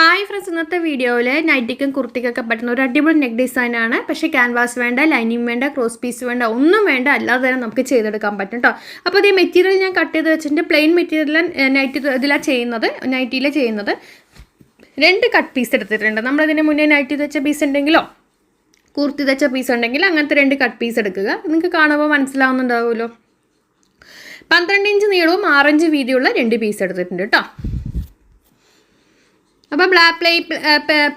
Hi friends ഇന്നത്തെ വീഡിയോയിൽ നൈറ്റിക്കും കുർത്തിക്കൊക്കെ പറ്റുന്ന ഒരു അടിപൊളി നെക്ക് ഡിസൈനാണ് പക്ഷേ ക്യാൻവാസ് വേണ്ട ലൈനിങ് വേണ്ട ക്രോസ് പീസ് വേണ്ട ഒന്നും വേണ്ട. അല്ലാതെ തന്നെ നമുക്ക് ചെയ്തെടുക്കാൻ പറ്റും കേട്ടോ അപ്പോൾ അതേ മെറ്റീരിയൽ ഞാൻ കട്ട് ചെയ്ത് വെച്ചിട്ട് പ്ലെയിൻ മെറ്റീരിയൽ നൈറ്റ് ഇതിലാണ് ചെയ്യുന്നത്. നൈറ്റിയിൽ ചെയ്യുന്നത്. രണ്ട് കട്ട് പീസ് എടുത്തിട്ടുണ്ട്. നമ്മളതിന് മുന്നേ നൈറ്റ് ചെയ്ത് വെച്ച പീസ് ഉണ്ടെങ്കിലോ കുർത്തി വെച്ച പീസ് ഉണ്ടെങ്കിൽ അങ്ങനത്തെ രണ്ട് കട്ട് പീസ് എടുക്കുക. നിങ്ങൾക്ക് കാണുമ്പോൾ മനസ്സിലാവുന്നുണ്ടാവുമല്ലോ. പന്ത്രണ്ട് ഇഞ്ച് നീളവും ആറഞ്ച് വീതിയുള്ള രണ്ട് പീസ് എടുത്തിട്ടുണ്ട് കേട്ടോ അപ്പോൾ ബ്ലാക്ക് പ്ലേ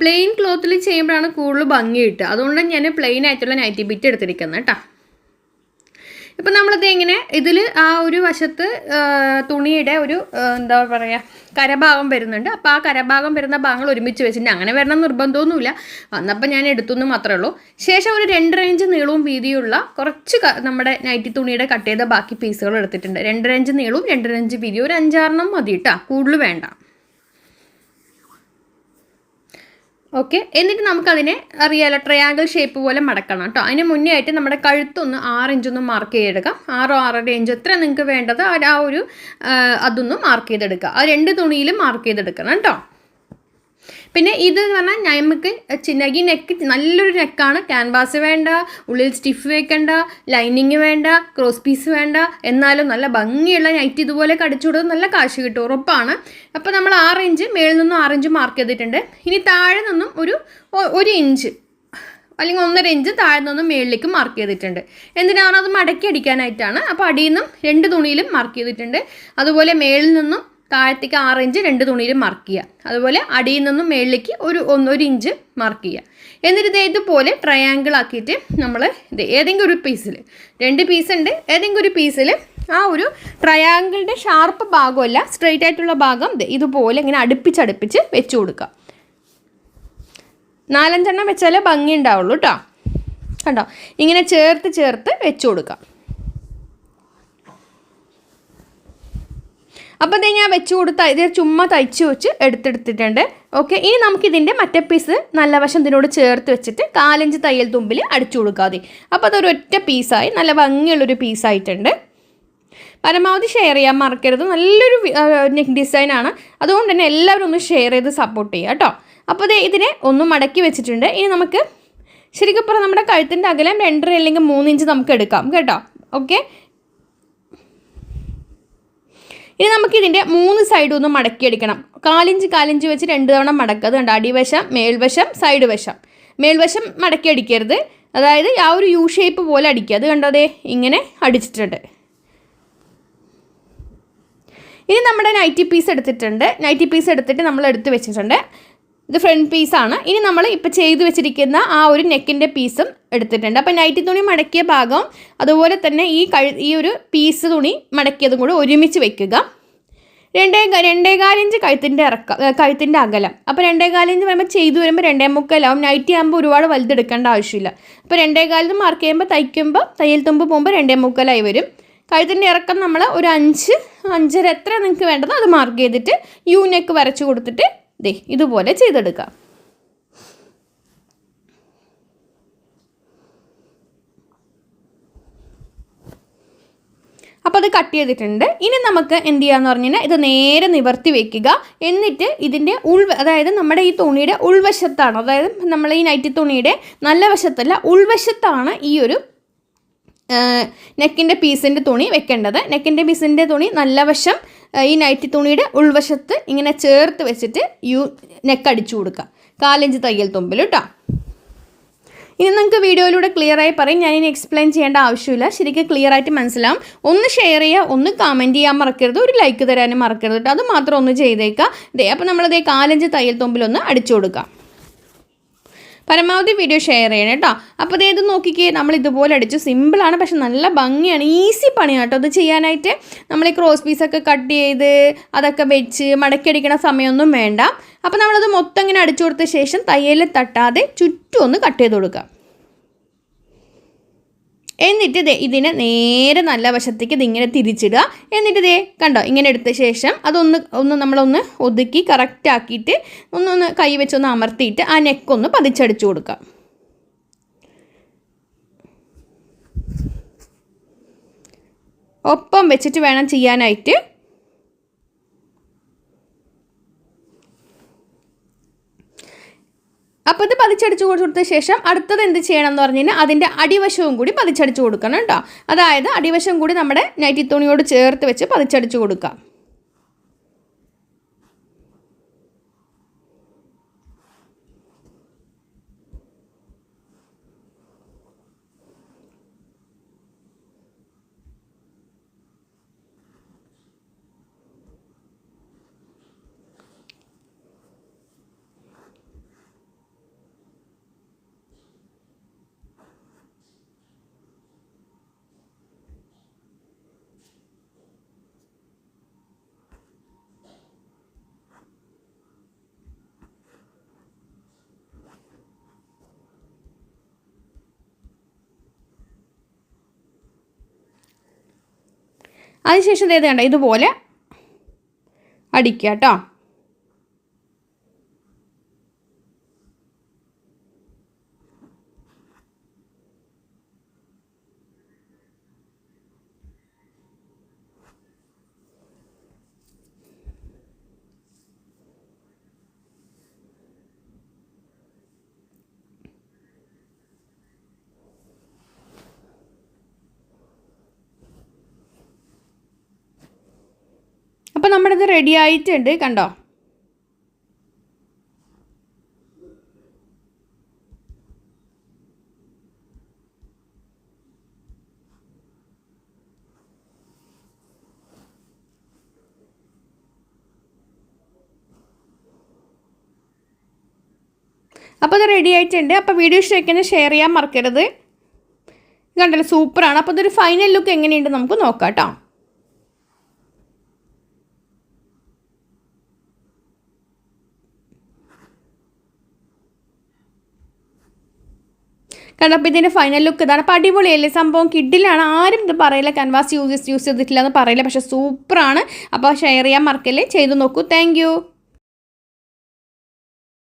പ്ലെയിൻ ക്ലോത്തിൽ ചെയ്യുമ്പോഴാണ് കൂടുതൽ ഭംഗി കിട്ടുക. അതുകൊണ്ട് ഞാൻ പ്ലെയിൻ ആയിട്ടുള്ള നൈറ്റി ബിറ്റ് എടുത്തിരിക്കുന്നത് കേട്ടോ. ഇപ്പം നമ്മളിത് എങ്ങനെ ഇതിൽ ആ ഒരു വശത്ത് തുണിയുടെ ഒരു എന്താ പറയുക കരഭാഗം വരുന്നുണ്ട്. അപ്പോൾ ആ കരഭാഗം വരുന്ന ഭാഗങ്ങൾ ഒരുമിച്ച് വെച്ചിട്ട് അങ്ങനെ വരണം നിർബന്ധമൊന്നുമില്ല. വന്നപ്പോൾ ഞാൻ എടുത്തു മാത്രമേ ഉള്ളൂ. ശേഷം ഒരു രണ്ടര ഇഞ്ച് നീളവും വീതിയുള്ള കുറച്ച് നമ്മുടെ നൈറ്റി തുണിയുടെ കട്ട് ചെയ്ത ബാക്കി പീസുകൾ എടുത്തിട്ടുണ്ട്. രണ്ടര ഇഞ്ച് നീളവും രണ്ടര ഇഞ്ച് വീതിയും. ഒരു അഞ്ചാറെണ്ണം മതി കേട്ടോ. കൂടുതൽ വേണ്ട. ഓക്കെ എന്നിട്ട് നമുക്കതിനെ അറിയാലോ ട്രയാങ്കിൾ ഷേപ്പ് പോലെ മടക്കണം കേട്ടോ അതിന് മുന്നേ ആയിട്ട് നമ്മുടെ കഴുത്തൊന്ന് ആറ് ഇഞ്ചൊന്ന് മാർക്ക് ചെയ്തെടുക്കാം. ആറോ ആറര ഇഞ്ച് എത്ര നിങ്ങൾക്ക് വേണ്ടത് ആ ഒരു അതൊന്ന് മാർക്ക് ചെയ്തെടുക്കുക. ആ രണ്ട് തുണിയിലും മാർക്ക് ചെയ്തെടുക്കണം കേട്ടോ പിന്നെ ഇത് എന്ന് പറഞ്ഞാൽ നമുക്ക് ചിന്നകി നെക്ക് നല്ലൊരു നെക്കാണ് ക്യാൻവാസ് വേണ്ട ഉള്ളിൽ സ്റ്റിഫ് വെക്കണ്ട ലൈനിങ് വേണ്ട ക്രോസ് പീസ് വേണ്ട. എന്നാലും നല്ല ഭംഗിയുള്ള നൈറ്റ് ഇതുപോലെ കടിച്ചു കൊടുത്ത് നല്ല കാശ് കിട്ടും ഉറപ്പാണ്. അപ്പോൾ നമ്മൾ ആറ് ഇഞ്ച് മേളിൽ നിന്നും ആറ് ഇഞ്ച് മാർക്ക് ചെയ്തിട്ടുണ്ട്. ഇനി താഴെ നിന്നും ഒരു ഒരു ഇഞ്ച് അല്ലെങ്കിൽ ഒന്നര ഇഞ്ച് താഴെ നിന്നും മേളിലേക്ക് മാർക്ക് ചെയ്തിട്ടുണ്ട്. എന്തിനാണ് അത് മടക്കി അടിക്കാനായിട്ടാണ്. അപ്പോൾ അടിയിൽ നിന്നും രണ്ട് തുണിയിലും മാർക്ക് ചെയ്തിട്ടുണ്ട്. അതുപോലെ മേളിൽ നിന്നും താഴത്തേക്ക് ആറ് ഇഞ്ച് രണ്ട് തുണിയിൽ മാർക്ക് ചെയ്യുക. അതുപോലെ അടിയിൽ നിന്നും മേളിലേക്ക് ഒരു ഒന്നൊരു ഇഞ്ച് മാർക്ക് ചെയ്യുക. എന്നിട്ട് ഇത് ഇതുപോലെ ട്രയാങ്കിൾ ആക്കിയിട്ട് നമ്മൾ ഇത് ഏതെങ്കിലും ഒരു പീസിൽ രണ്ട് പീസ് ഉണ്ട്. ഏതെങ്കിലും ഒരു പീസിൽ ആ ഒരു ട്രയാങ്കിളിന്റെ ഷാർപ്പ് ഭാഗമല്ല സ്ട്രെയിറ്റ് ആയിട്ടുള്ള ഭാഗം ഇതുപോലെ ഇങ്ങനെ അടുപ്പിച്ചടുപ്പിച്ച് വെച്ച് കൊടുക്കുക. നാലഞ്ചെണ്ണം വെച്ചാലേ ഭംഗി ഉണ്ടാവുള്ളൂ കേട്ടോ കണ്ടോ? ഇങ്ങനെ ചേർത്ത് ചേർത്ത് വെച്ച് കൊടുക്കാം അപ്പോൾ ഇത് ഞാൻ വെച്ച് കൊടുത്ത് ഇത് ചുമ്മാ തയ്ച്ച് വെച്ച് എടുത്തെടുത്തിട്ടുണ്ട്. ഓക്കെ ഇനി നമുക്കിതിന്റെ മറ്റേ പീസ് നല്ല വശം ഇതിനോട് ചേർത്ത് വെച്ചിട്ട് കാലഞ്ച് തയ്യൽ തുമ്പിൽ അടിച്ചു കൊടുക്കാതെ അപ്പോൾ അതൊരു ഒറ്റ പീസായി നല്ല ഭംഗിയുള്ളൊരു പീസായിട്ടുണ്ട് പരമാവധി ഷെയർ ചെയ്യാൻ മറക്കരുത്. നല്ലൊരു നെക്ക് ഡിസൈനാണ് അതുകൊണ്ട് തന്നെ എല്ലാവരും ഒന്ന് ഷെയർ ചെയ്ത് സപ്പോർട്ട് ചെയ്യുക കേട്ടോ. അപ്പോൾ ഇതേ ഇതിനെ ഒന്ന് മടക്കി വെച്ചിട്ടുണ്ട്. ഇനി നമുക്ക് ശരിക്കും പറഞ്ഞാൽ നമ്മുടെ കഴുത്തിന്റെ അകലം രണ്ടര അല്ലെങ്കിൽ മൂന്ന് ഇഞ്ച് നമുക്ക് എടുക്കാം കേട്ടോ. ഓക്കെ ഇനി നമുക്ക് ഇതിന്റെ മൂന്ന് സൈഡും ഒന്ന് മടക്കിയെടുക്കണം. കാലിഞ്ച് കാലിഞ്ച് വെച്ച് രണ്ട് തവണ മടക്കുക. അതുകൊണ്ട് കണ്ടോ? അടിവശം മേൽവശം സൈഡ് വശം. മേൽവശം മടക്കി അടിക്കരുത് അതായത് ആ ഒരു യു ഷേപ്പ് പോലെ അടിക്കുക. അത് കണ്ടോ അതെ ഇങ്ങനെ അടിച്ചിട്ടുണ്ട്. ഇനി നമ്മുടെ നൈറ്റി പീസ് എടുത്തിട്ടുണ്ട്. നൈറ്റി പീസ് എടുത്തിട്ട് നമ്മൾ എടുത്ത് വെച്ചിട്ടുണ്ട്. ഇത് ഫ്രണ്ട് പീസാണ് ഇനി നമ്മൾ ഇപ്പോൾ ചെയ്ത് വെച്ചിരിക്കുന്ന ആ ഒരു നെക്കിന്റെ പീസും എടുത്തിട്ടുണ്ട്. അപ്പോൾ നൈറ്റി തുണി മടക്കിയ ഭാഗം അതുപോലെ തന്നെ ഈ ഈ ഒരു പീസ് തുണി മടക്കിയതും കൂടി ഒരുമിച്ച് വെക്കുക. രണ്ടേ ക- രണ്ടേ കാലിഞ്ച് കഴുത്തിന്റെ ഇറക്കം കഴുത്തിന്റെ അകലം. അപ്പോൾ രണ്ടേ കാലിഞ്ച് പറയുമ്പോൾ ചെയ്തു വരുമ്പോൾ രണ്ടേ മുക്കാലാവും നൈറ്റി ആകുമ്പോൾ ഒരുപാട് വലുതെടുക്കേണ്ട ആവശ്യമില്ല. അപ്പോൾ രണ്ടേ കാലിന് മാർക്ക് ചെയ്യുമ്പോൾ തയ്ക്കുമ്പോൾ തയ്യൽ തുമ്പ് പോകുമ്പോൾ രണ്ടേ മുക്കാലായി വരും. കഴുത്തിന്റെ ഇറക്കം നമ്മൾ ഒരു അഞ്ച് അഞ്ചര എത്ര നിങ്ങൾക്ക് വേണ്ടതോ അത് മാർക്ക് ചെയ്തിട്ട് യു നെക്ക് വരച്ച് കൊടുത്തിട്ട് ദേ ഇതുപോലെ ചെയ്തെടുക്കാം. അപ്പോൾ അത് കട്ട് ചെയ്തിട്ടുണ്ട്. ഇനി നമുക്ക് എന്ത് ചെയ്യാന്ന് പറഞ്ഞാൽ ഇത് നേരെ നിവർത്തി വെക്കുക. എന്നിട്ട് ഇതിന്റെ ഉൾ അതായത് നമ്മുടെ ഈ തുണിയുടെ ഉൾവശത്താണ് അതായത് നമ്മൾ ഈ നൈറ്റി തുണിയുടെ നല്ല വശത്തല്ല ഉൾവശത്താണ് ഈ ഒരു നെക്കിന്റെ പീസിന്റെ തുണി വെക്കേണ്ടത്. നെക്കിന്റെ പീസിന്റെ തുണി നല്ല വശം ഈ നൈറ്റി തുണിയുടെ ഉൾവശത്ത് ഇങ്ങനെ ചേർത്ത് വെച്ചിട്ട് യു നെക്ക് അടിച്ചു കൊടുക്കുക. കാലഞ്ച് തയ്യൽ തുമ്പിൽ കേട്ടോ ഇനി നിങ്ങൾക്ക് വീഡിയോയിലൂടെ ക്ലിയറായി പറയും. ഞാൻ ഇനി എക്സ്പ്ലെയിൻ ചെയ്യേണ്ട ആവശ്യമില്ല. ശരിക്കും ക്ലിയർ ആയിട്ട് മനസ്സിലാവും. ഒന്ന് ഷെയർ ചെയ്യുക ഒന്ന് കമന്റ് ചെയ്യാൻ മറക്കരുത്. ഒരു ലൈക്ക് തരാനും മറക്കരുത് കേട്ടോ അത് മാത്രം ഒന്ന് ചെയ്തേക്കുക. അപ്പോൾ നമ്മളതേ കാലഞ്ച് തയ്യൽ തുമ്പിലൊന്ന് അടിച്ചു കൊടുക്കാം. പരമാവധി വീഡിയോ ഷെയർ ചെയ്യണം കേട്ടോ. അപ്പോൾ ഇത് നോക്കിക്കേ നമ്മൾ ഇതുപോലെ അടിച്ചു സിമ്പിളാണ് പക്ഷെ നല്ല ഭംഗിയാണ്. ഈസി പണിയാണ് കേട്ടോ ഇത് ചെയ്യാനായിട്ട്. നമ്മൾ ഈ ക്രോസ് പീസൊക്കെ കട്ട് ചെയ്ത് അതൊക്കെ വെച്ച് മടക്കി അടിക്കണ സമയമൊന്നും വേണ്ട. അപ്പോൾ നമ്മളത് മൊത്തം ഇങ്ങനെ അടിച്ചു കൊടുത്ത ശേഷം തയ്യലിൽ തട്ടാതെ ചുറ്റും ഒന്ന് കട്ട് ചെയ്ത് കൊടുക്കുക എന്നിട്ട് ദേ ഇതിനെ നേരെ നല്ല വശത്തേക്ക് ഇതിങ്ങനെ തിരിച്ചിടുക. എന്നിട്ട് ദേ കണ്ടോ ഇങ്ങനെ എടുത്ത ശേഷം അതൊന്ന് ഒന്ന് നമ്മളൊന്ന് ഒതുക്കി കറക്റ്റ് ആക്കിയിട്ട് ഒന്നൊന്ന് കൈ വെച്ചൊന്ന് അമർത്തിയിട്ട് ആ നെക്കൊന്ന് പതിച്ചടിച്ചു കൊടുക്കുക. ഒപ്പം വെച്ചിട്ട് വേണം ചെയ്യാനായിട്ട്. അപ്പോൾ ഇത് പതിച്ചടിച്ചു കൊടുത്ത ശേഷം അടുത്തത് എന്ത് ചെയ്യണം എന്ന് പറഞ്ഞു കഴിഞ്ഞാൽ അതിന്റെ അടിവശവും കൂടി പതിച്ചടിച്ച് കൊടുക്കണം കേട്ടോ. അതായത് അടിവശം കൂടി നമ്മുടെ നൈറ്റി തുണിയോട് ചേർത്ത് വെച്ച് പതിച്ചടിച്ച് കൊടുക്കാം. അതിനുശേഷം ഏത് കണ്ട ഇതുപോലെ അടിക്കുക കേട്ടോ. റെഡി ആയിട്ടുണ്ട് കണ്ടോ? അപ്പോൾ ഇത് റെഡി ആയിട്ടുണ്ട്. അപ്പോൾ വീഡിയോ ഇഷ്ടമാക്കുന്നത് ഷെയർ ചെയ്യാൻ മറക്കരുത്. കണ്ടല്ലോ സൂപ്പറാണ് അപ്പോൾ ഇതൊരു ഫൈനൽ ലുക്ക് എങ്ങനെയുണ്ട് നമുക്ക് നോക്കാം കേട്ടോ. കാരണം അപ്പോൾ ഇതിന്റെ ഫൈനൽ ലുക്ക് ഇതാണ്. അപ്പോൾ അടിപൊളിയല്ലേ സംഭവം? കിഡിലാണ്. ആരും ഇത് പറയില്ല. ക്യാൻവാസ് യൂസ് യൂസ് ചെയ്തിട്ടില്ല എന്ന് പറയില്ല. പക്ഷേ സൂപ്പറാണ് അപ്പോൾ ഷെയർ ചെയ്യാൻ മറക്കല്ലേ? ചെയ്ത് നോക്കൂ. താങ്ക്